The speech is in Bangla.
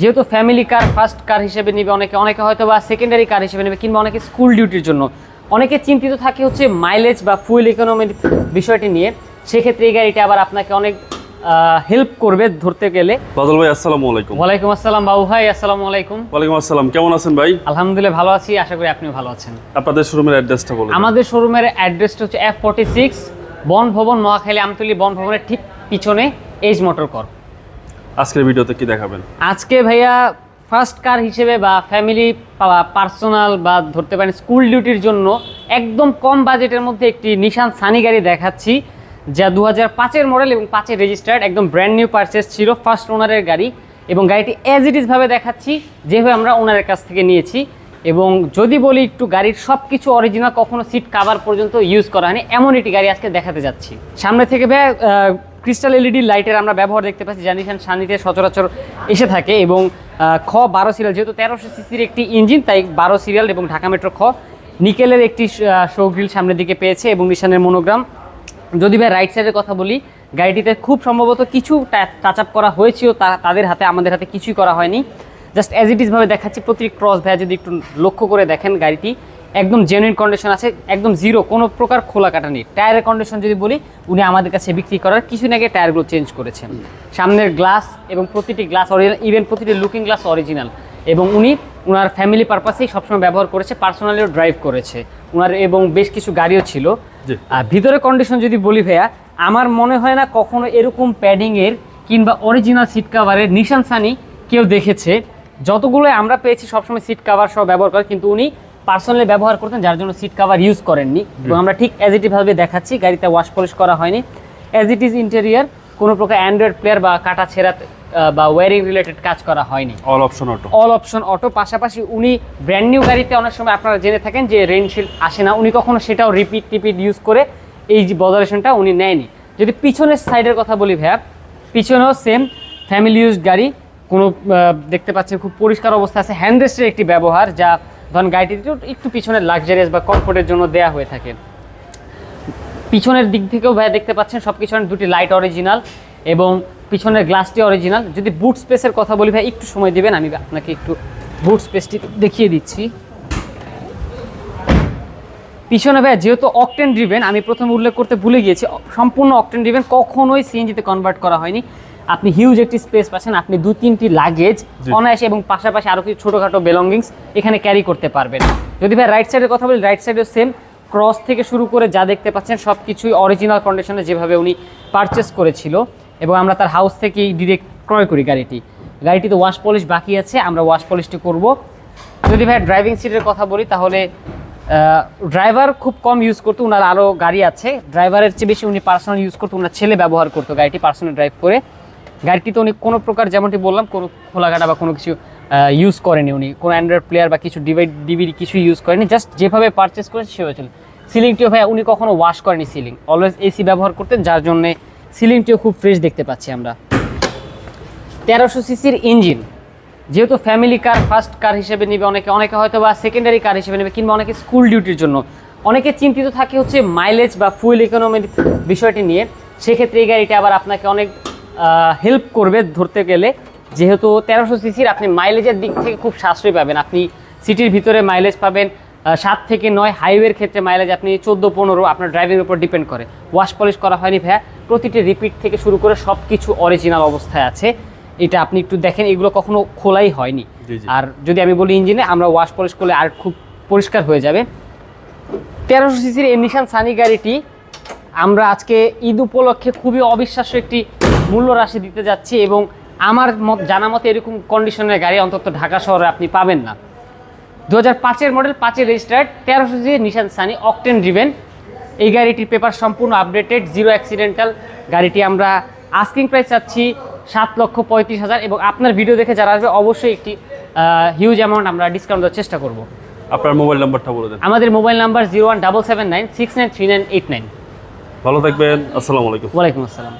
যেহেতু ফ্যামিলি কার ফার্স্ট কার হিসেবে নেবে অনেকে অনেকে হয়তো বা সেকেন্ডারি কার হিসেবে নেবে কিংবা অনেকে স্কুল ডিউটির জন্য। অনেকে চিন্তিত থাকে হচ্ছে মাইলেজ বা ফুয়েল ইকোনমির বিষয়টি নিয়ে। সেক্ষেত্রে এই গাড়িটা আবার আপনাকে অনেক হেল্প করবে ধরতে গেলে। বাদল ভাই আসসালামু আলাইকুম। ওয়ালাইকুম আসসালাম বাবু ভাই আসসালামু আলাইকুম। ওয়ালাইকুম আসসালাম কেমন আছেন ভাই? আলহামদুলিল্লাহ ভালো আছি আশা করি আপনিও ভালো আছেন। আপনাদের শোরুমের অ্যাড্রেসটা বলুন আমাদের শোরুমের অ্যাড্রেসটা হচ্ছে এফ ফর্টি সিক্স বন ভবন নোয়াখালী আমতলি বন ভবনের ঠিক পিছনে এজ মোটর কর আজকের ভিডিওতে কি দেখাবেন? আজকে ভাইয়া ফার্স্ট কার হিসেবে বা ফ্যামিলি পার্সোনাল বা ধরতে পারেন স্কুল ডিউটির জন্য একদম কম বাজেটের মধ্যে একটি নিশান সানি গাড়ি দেখাচ্ছি, যা দু হাজার পাঁচের মডেল এবং পাঁচের রেজিস্টার্ড একদম ব্র্যান্ড নিউ পারচেস ছিল ফার্স্ট ওনারের গাড়ি এবং গাড়িটি অ্যাজ ইট ইজভাবে দেখাচ্ছি, যেভাবে আমরা ওনারের কাছ থেকে নিয়েছি এবং যদি বলি একটু গাড়ির সব কিছু অরিজিনাল কখনো সিট কাভার পর্যন্ত ইউজ করা হয়নি, এমন একটি গাড়ি আজকে দেখাতে যাচ্ছি। সামনে থেকে ভাইয়া ক্রিস্টাল এলইডি লাইটের আমরা ব্যবহার দেখতে পাচ্ছি জানিশান সানিতে সচরাচর এসে থাকে এবং খ বারো সিরিয়াল, যেহেতু তেরোশো সিসির একটি ইঞ্জিন, তাই বারো সিরিয়াল এবং ঢাকা মেট্রো খ নিকেলের একটি শো গ্রিল সামনের দিকে পেয়েছে এবং নিশানের মনোগ্রাম। যদি ভাই রাইট সাইডের কথা বলি, গাড়িটিতে খুব সম্ভবত কিছু টাচ আপ করা হয়েছিল তা- তাদের হাতে, আমাদের হাতে কিছুই করা হয়নি। জাস্ট অ্যাজ ইট ইজভাবে দেখাচ্ছি প্রতি ক্রস ভাইয়া যদি একটু লক্ষ্য করে দেখেন গাড়িটি। একদম জেনুইন কন্ডিশন আছে একদম জিরো কোনো প্রকার খোলা কাটা নেই। টায়ারের কন্ডিশন যদি বলি উনি আমাদের কাছে বিক্রি করার কিছুদিন আগে টায়ারগুলো চেঞ্জ করেছেন। সামনের গ্লাস এবং প্রতিটি গ্লাস অরিজিনাল ইভেন প্রতিটি লুকিং গ্লাস অরিজিনাল এবং উনি ওনার ফ্যামিলি পারপাসেই সবসময় ব্যবহার করেছে পার্সোনালিও ড্রাইভ করেছে। ওনার এবং বেশ কিছু গাড়িও ছিল। আর ভিতরে কন্ডিশন যদি বলি ভাইয়া আমার মনে হয় না কখনো এরকম প্যাডিংয়ের কিংবা অরিজিনাল সিট কাভারের নিশান সানি কেউ দেখেছে। যতগুলো আমরা পেয়েছি সবসময় সিট কাভার সহ ব্যবহার করে কিন্তু উনি পার্সোনালি ব্যবহার করতেন যার জন্য সিট কাভার ইউজ করেননি। এবং আমরা ঠিক অ্যাজ ইট ভাবে দেখাচ্ছি গাড়িতে ওয়াশ পলিশ করা হয়নি। অ্যাজ ইট ইজ ইন্টেরিয়ার কোনো প্রকার অ্যান্ড্রয়েড প্লেয়ার বা কাটা ছেঁড়া বা ওয়ারিং রিলেটেড কাজ করা হয়নি। All option auto all option auto পাশাপাশি উনি ব্র্যান্ড নিউ গাড়িতে অনেক সময় আপনারা জেনে থাকেন যে রেনশিল্ড আসে না উনি কখনো সেটাও রিপিট টিপিট ইউজ করে এই যে বদারেশনটা উনি নেয়নি। যদি পিছনের সাইডের কথা বলি ভাইয়া পিছনেও সেম ফ্যামিলি ইউজ গাড়ি কোনো দেখতে পাচ্ছেন খুব পরিষ্কার অবস্থা আছে। হ্যান্ডরেস্টের একটি ব্যবহার যা ধরেন গাড়িটি একটু- একটু পিছনে লাক্সারিয়াস বা কমফোর্টের জন্য দেয়া হয়ে থাকে। পিছনের দিক থেকেও ভাইয়া দেখতে পাচ্ছেন সব পিছনের দুটি লাইট অরিজিনাল এবং পিছনের গ্লাসটি অরিজিনাল যদি বুট স্পেসের কথা বলি ভাই একটু সময় দিবেন, আমি আপনাকে একটু বুট স্পেসটি দেখিয়ে দিচ্ছি। পিছনে ভাই যেহেতু অকটেন ড্রিভেন আমি প্রথমে উল্লেখ করতে ভুলে গিয়েছি, সম্পূর্ণ অকটেন ড্রিভেন কখনোই সিএনজিতে কনভার্ট করা হয়নি। আপনি হিউজ একটি স্পেস পাচ্ছেন আপনি দু তিনটি লাগেজ অনায়াসে এবং পাশাপাশি আরও কিছু ছোটোখাটো বেলঙ্গিংস এখানে ক্যারি করতে পারবেন। যদি ভাই রাইট সাইডের কথা বলি রাইট সাইডেও সেম ক্রস থেকে শুরু করে যা দেখতে পাচ্ছেন সব কিছুই অরিজিনাল কন্ডিশনে যেভাবে উনি পারচেস করেছিল এবং আমরা তার হাউস থেকেই ডিরেক্ট ক্রয় করি গাড়িটি। গাড়িটিতে ওয়াশ পলিশ বাকি আছে আমরা ওয়াশ পলিশটি করব। যদি ভাই ড্রাইভিং সিটের কথা বলি তাহলে ড্রাইভার খুব কম ইউজ করতো ওনার আরও গাড়ি আছে। ড্রাইভারের চেয়ে বেশি উনি পার্সোনাল ইউজ করতো ওনার ছেলে ব্যবহার করতো গাড়িটি পার্সোনাল ড্রাইভ করে। গাড়িটিতে উনি কোনো প্রকার যেমনটি বললাম, কোনো খোলাঘাটা বা কোনো কিছু ইউজ করেনি উনি। কোনো অ্যান্ড্রয়েড প্লেয়ার বা কিছু ডিভাইড ডিভিডি কিছু ইউজ করেনি জাস্ট যেভাবে পারচেস করেছে সেভাবে চলে সিলিংটিও ভাই উনি কখনো ওয়াশ করেনি সিলিং অলওয়েজ এসি ব্যবহার করতেন, যার জন্যে সিলিংটিও খুব ফ্রেশ দেখতে পাচ্ছি আমরা। তেরোশো সিসির ইঞ্জিন যেহেতু ফ্যামিলি কার ফার্স্ট কার হিসেবে নেবে, অনেকে অনেকে হয়তো বা সেকেন্ডারি কার হিসেবে নেবে, কিংবা অনেকে স্কুল ডিউটির জন্য। অনেকে চিন্তিত থাকে হচ্ছে মাইলেজ বা ফুয়েল ইকোনমির বিষয়টি নিয়ে। সেক্ষেত্রে এই গাড়িটা আবার আপনাকে অনেক হেল্প করবে ধরতে গেলে। যেহেতু তেরোশো সিসির আপনি মাইলেজের দিক থেকে খুব সাশ্রয় পাবেন। আপনি সিটির ভিতরে মাইলেজ পাবেন সাত থেকে নয় হাইওয়ের ক্ষেত্রে মাইলেজ আপনি চোদ্দ পনেরো আপনার ড্রাইভিংয়ের উপর ডিপেন্ড করে। ওয়াশ পলিশ করা হয়নি ভাইয়া। প্রতিটি রিপিট থেকে শুরু করে সব কিছু অরিজিনাল অবস্থায় আছে। এটা আপনি একটু দেখেন এগুলো কখনো খোলাই হয়নি। আর যদি আমি বলি ইঞ্জিনে আমরা ওয়াশ পলিশ করলে আর খুব পরিষ্কার হয়ে যাবে। তেরোশো সিসির এই নিশান সানি গাড়িটি আমরা আজকে ঈদ উপলক্ষে খুবই অবিশ্বাস্য একটি মূল্য রাশি দিতে যাচ্ছি এবং আমার মত জানা মতে এরকম কন্ডিশনের গাড়ি অন্তত ঢাকা শহরে আপনি পাবেন না। দু হাজার পাঁচের মডেল পাঁচের রেজিস্টার্ড তেরোশো সিসির নিশান সানি অকটেন ড্রিভেন এই গাড়িটির পেপার সম্পূর্ণ আপডেটেড জিরো অ্যাক্সিডেন্টাল গাড়িটি আমরা আস্কিং প্রাইস চাচ্ছি সাত লক্ষ পঁয়ত্রিশ হাজার এবং আপনার ভিডিও দেখে যারা আসবে অবশ্যই একটি হিউজ অ্যামাউন্ট আমরা ডিসকাউন্ট দেওয়ার চেষ্টা করব। আপনার মোবাইল নাম্বারটা বলে দেন। আমাদের mobile number zero one double seven nine six nine three nine eight nine ভালো থাকবেন আসসালামু আলাইকুম। ওয়ালাইকুম আসসালাম।